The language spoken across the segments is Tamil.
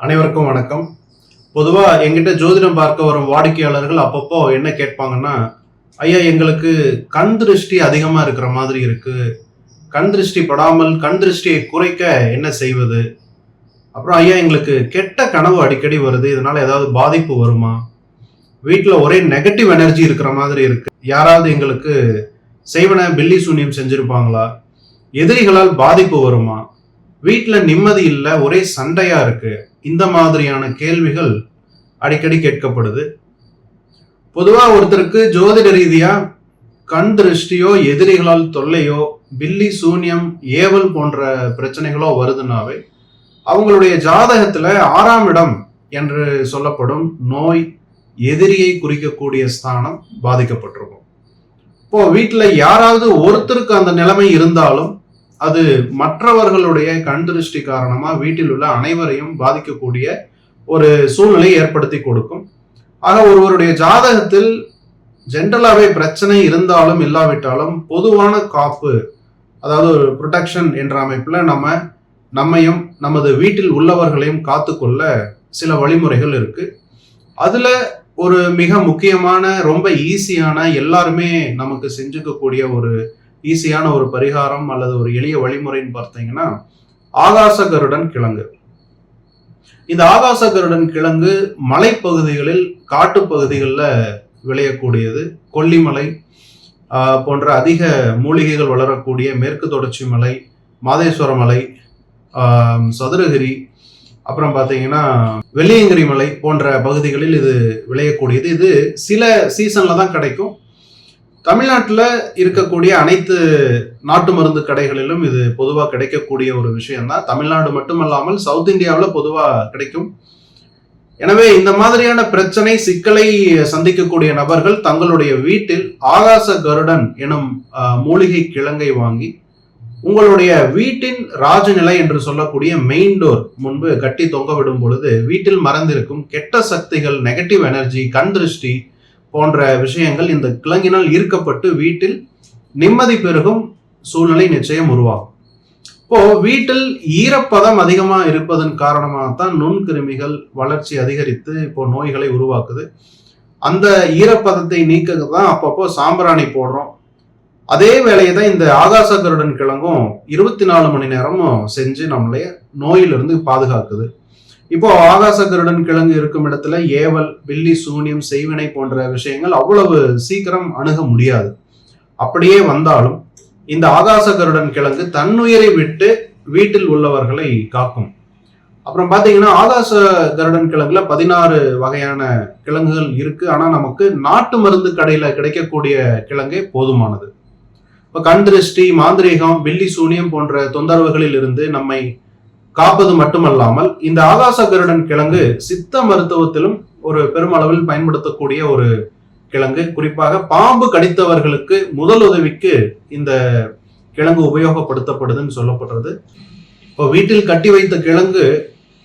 அனைவருக்கும் வணக்கம். பொதுவாக எங்கிட்ட ஜோதிடம் பார்க்க வரும் வாடிக்கையாளர்கள் அப்பப்போ என்ன கேட்பாங்கன்னா ஐயா எங்களுக்கு கண் திருஷ்டி அதிகமாக இருக்கிற மாதிரி இருக்கு. கண் திருஷ்டி படாமல் கண் திருஷ்டியை குறைக்க என்ன செய்வது? அப்புறம் ஐயா எங்களுக்கு கெட்ட கனவு அடிக்கடி வருது. இதனால ஏதாவது பாதிப்பு வருமா? வீட்டில் ஒரே நெகட்டிவ் எனர்ஜி இருக்கிற மாதிரி இருக்கு. யாராவது எங்களுக்கு செய்வன பில்லி சூன்யம் செஞ்சிருப்பாங்களா? எதிரிகளால் பாதிப்பு வருமா? வீட்டில் நிம்மதி இல்லை ஒரே சண்டையாக இருக்குது இந்த மாதிரியான கேள்விகள் அடிக்கடி கேட்கப்படுது. பொதுவாக ஒருத்தருக்கு ஜோதிட ரீதியாக கண் திருஷ்டியோ எதிரிகளால் தொல்லையோ பில்லி சூன்யம் ஏவல் போன்ற பிரச்சனைகளோ வருதுனாவே அவங்களுடைய ஜாதகத்தில் ஆறாம் இடம் என்று சொல்லப்படும் நோய் எதிரியை குறிக்கக்கூடிய ஸ்தானம் பாதிக்கப்பட்டிருக்கும். இப்போ வீட்டில் யாராவது ஒருத்தருக்கு அந்த நிலைமை இருந்தாலும் அது மற்றவர்களுடைய கண் திருஷ்டி காரணமா வீட்டில் உள்ள அனைவரையும் பாதிக்கக்கூடிய ஒரு சூழ்நிலை ஏற்படுத்தி கொடுக்கும். ஆக ஒருவருடைய ஜாதகத்தில் ஜென்ரலாகவே பிரச்சனை இருந்தாலும் இல்லாவிட்டாலும் பொதுவான காப்பு அதாவது ஒரு ப்ரொடெக்ஷன் என்ற அமைப்பில் நம்ம நம்மையும் நமது வீட்டில் உள்ளவர்களையும் காத்துக்கொள்ள சில வழிமுறைகள் இருக்கு. அதில் ஒரு மிக முக்கியமான ரொம்ப ஈஸியான எல்லாருமே நமக்கு செஞ்சுக்கக்கூடிய ஒரு ஈஸியான ஒரு பரிகாரம் அல்லது ஒரு எளிய வழிமுறைன்னு பார்த்தீங்கன்னா ஆகாச கருடன் கிழங்கு. இந்த ஆகாச கருடன் கிழங்கு மலைப்பகுதிகளில் காட்டுப்பகுதிகளில் விளையக்கூடியது. கொல்லிமலை போன்ற அதிக மூலிகைகள் வளரக்கூடிய மேற்கு தொடர்ச்சி மலை மாதேஸ்வர மலை சதுரகிரி அப்புறம் பார்த்தீங்கன்னா வெள்ளியங்கிரி மலை போன்ற பகுதிகளில் இது விளையக்கூடியது. இது சில சீசனில் தான் கிடைக்கும். தமிழ்நாட்டில் இருக்கக்கூடிய அனைத்து நாட்டு மருந்து கடைகளிலும் இது பொதுவாக கிடைக்கக்கூடிய ஒரு விஷயம்தான். தமிழ்நாடு மட்டுமல்லாமல் சவுத் இந்தியாவில் பொதுவாக கிடைக்கும். எனவே இந்த மாதிரியான பிரச்சனை சிக்கலை சந்திக்கக்கூடிய நபர்கள் தங்களுடைய வீட்டில் ஆகாச கருடன் எனும் மூலிகை கிழங்கை வாங்கி உங்களுடைய வீட்டின் ராஜநிலை என்று சொல்லக்கூடிய மெயின் டோர் முன்பு கட்டி தொங்க விடும் பொழுது வீட்டில் மறந்திருக்கும் கெட்ட சக்திகள் நெகட்டிவ் எனர்ஜி கண் திருஷ்டி போன்ற விஷயங்கள் இந்த கிழங்கினால் ஈர்க்கப்பட்டு வீட்டில் நிம்மதி பெருகும் சூழ்நிலை நிச்சயம் உருவாகும். இப்போ வீட்டில் ஈரப்பதம் அதிகமா இருப்பதன் காரணமாகத்தான் நுண்கிருமிகள் வளர்ச்சி அதிகரித்து இப்போ நோய்களை உருவாக்குது. அந்த ஈரப்பதத்தை நீக்க தான் அப்பப்போ சாம்பிராணி போடுறோம். அதே வேலையை தான் இந்த ஆகாச கருடன் கிழங்கும் இருபத்தி நாலு மணி நேரமும் செஞ்சு நம்மளைய நோயிலிருந்து பாதுகாக்குது. இப்போ ஆகாச கருடன் கிழங்கு இருக்கும் இடத்துல ஏவல் பில்லி சூனியம் செய்வினை போன்ற விஷயங்கள் அவ்வளவு சீக்கிரம் அணுக முடியாது. அப்படியே வந்தாலும் இந்த ஆகாச கருடன் கிழங்கு தன்னுயிரை விட்டு வீட்டில் உள்ளவர்களை காக்கும். அப்புறம் பார்த்தீங்கன்னா ஆகாச கருடன் கிழங்குல பதினாறு வகையான கிழங்குகள் இருக்கு. ஆனா நமக்கு நாட்டு மருந்து கடையில கிடைக்கக்கூடிய கிழங்கே போதுமானது. இப்போ கண் திருஷ்டி மாந்திரீகம் பில்லி சூனியம் போன்ற தொந்தரவுகளில் இருந்து நம்மை காப்பது மட்டுமல்லாமல் இந்த ஆகாச கருடன் கிழங்கு சித்த மருத்துவத்திலும் ஒரு பெருமளவில் பயன்படுத்தக்கூடிய ஒரு கிழங்கு. குறிப்பாக பாம்பு கடித்தவர்களுக்கு முதல் உதவிக்கு இந்த கிழங்கு உபயோகப்படுத்தப்படுதுன்னு சொல்லப்படுறது. இப்போ வீட்டில் கட்டி வைத்த கிழங்கு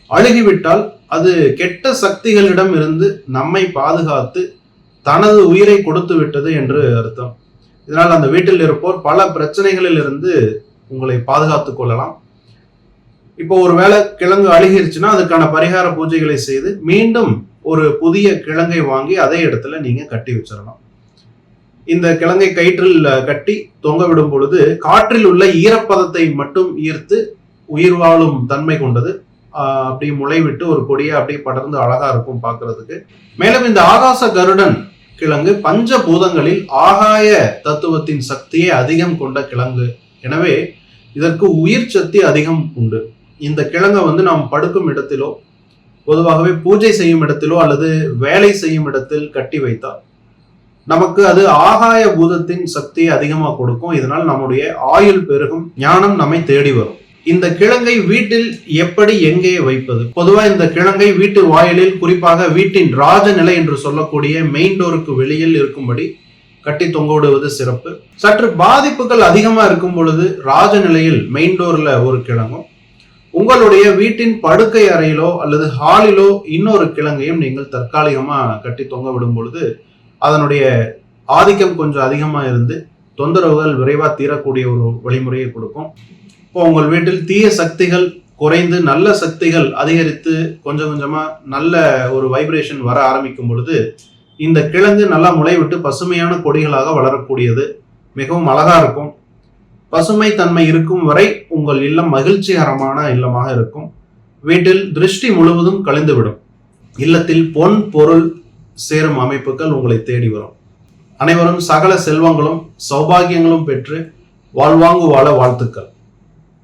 அழுகிவிட்டால் அது கெட்ட சக்திகளிடம் இருந்து நம்மை பாதுகாத்து தனது உயிரை கொடுத்து விட்டது என்று அர்த்தம். இதனால் அந்த வீட்டில் இருப்போர் பல பிரச்சனைகளில் இருந்து உங்களை பாதுகாத்து கொள்ளலாம். இப்போ ஒரு வேளை கிழங்கு அழுகிருச்சுன்னா அதுக்கான பரிகார பூஜைகளை செய்து மீண்டும் ஒரு புதிய கிழங்கை வாங்கி அதே இடத்துல நீங்க கட்டி வச்சிடலாம் இந்த கிழங்கை கயிற்றில் கட்டி தொங்க விடும் பொழுது காற்றில் உள்ள ஈரப்பதத்தை மட்டும் ஈர்த்து உயிர் வாழும் தன்மை கொண்டது. அப்படி அப்படியே முளைவிட்டு ஒரு கொடியை அப்படியே படர்ந்து அழகா இருக்கும் பார்க்கறதுக்கு. மேலும் இந்த ஆகாச கருடன் கிழங்கு பஞ்ச பூதங்களில் ஆகாய தத்துவத்தின் சக்தியை அதிகம் கொண்ட கிழங்கு. எனவே இதற்கு உயிர் சக்தி அதிகம் உண்டு. இந்த கிழங்கை வந்து நாம் படுக்கும் இடத்திலோ பொதுவாகவே பூஜை செய்யும் இடத்திலோ அல்லது வேலை செய்யும் இடத்தில் கட்டி வைத்தால் நமக்கு அது ஆகாய பூதத்தின் சக்தியை அதிகமாக கொடுக்கும். இதனால் நம்முடைய ஆயுள் பெருகும் ஞானம் நம்மை தேடி வரும். இந்த கிழங்கை வீட்டில் எப்படி எங்கே வைப்பது? பொதுவாக இந்த கிழங்கை வீட்டு வாயிலில் குறிப்பாக வீட்டின் ராஜநிலை என்று சொல்லக்கூடிய மெயின் டோருக்கு வெளியில் இருக்கும்படி கட்டி தொங்க விடுவது சிறப்பு. சற்று பாதிப்புகள் அதிகமாக இருக்கும் பொழுது ராஜநிலையில் மெயின் டோரில் ஒரு கிழங்கும் உங்களுடைய வீட்டின் படுக்கை அறையிலோ அல்லது ஹாலிலோ இன்னொரு கிழங்கையும் நீங்கள் தற்காலிகமாக கட்டி தொங்க விடும் பொழுது அதனுடைய ஆதிக்கம் கொஞ்சம் அதிகமாக இருந்து தொந்தரவுகள் விரைவாக தீரக்கூடிய ஒரு வழிமுறையை கொடுக்கும். இப்போ உங்கள் வீட்டில் தீய சக்திகள் குறைந்து நல்ல சக்திகள் அதிகரித்து கொஞ்சம் கொஞ்சமாக நல்ல ஒரு வைப்ரேஷன் வர ஆரம்பிக்கும் பொழுது இந்த கிழங்கு நல்லா முளைவிட்டு பசுமையான கொடிகளாக வளரக்கூடியது. மிகவும் அழகாக இருக்கும். பசுமை தன்மை இருக்கும் வரை உங்கள் இல்லம் மகிழ்ச்சிகரமான இல்லமாக இருக்கும். வீட்டில் திருஷ்டி முழுவதும் கழிந்துவிடும். இல்லத்தில் பொன் பொருள் சேரும் அமைப்புகள் உங்களை தேடி வரும். அனைவரும் சகல செல்வங்களும் சௌபாகியங்களும் பெற்று வாழ்வாங்கு வாழ வாழ்த்துக்கள்.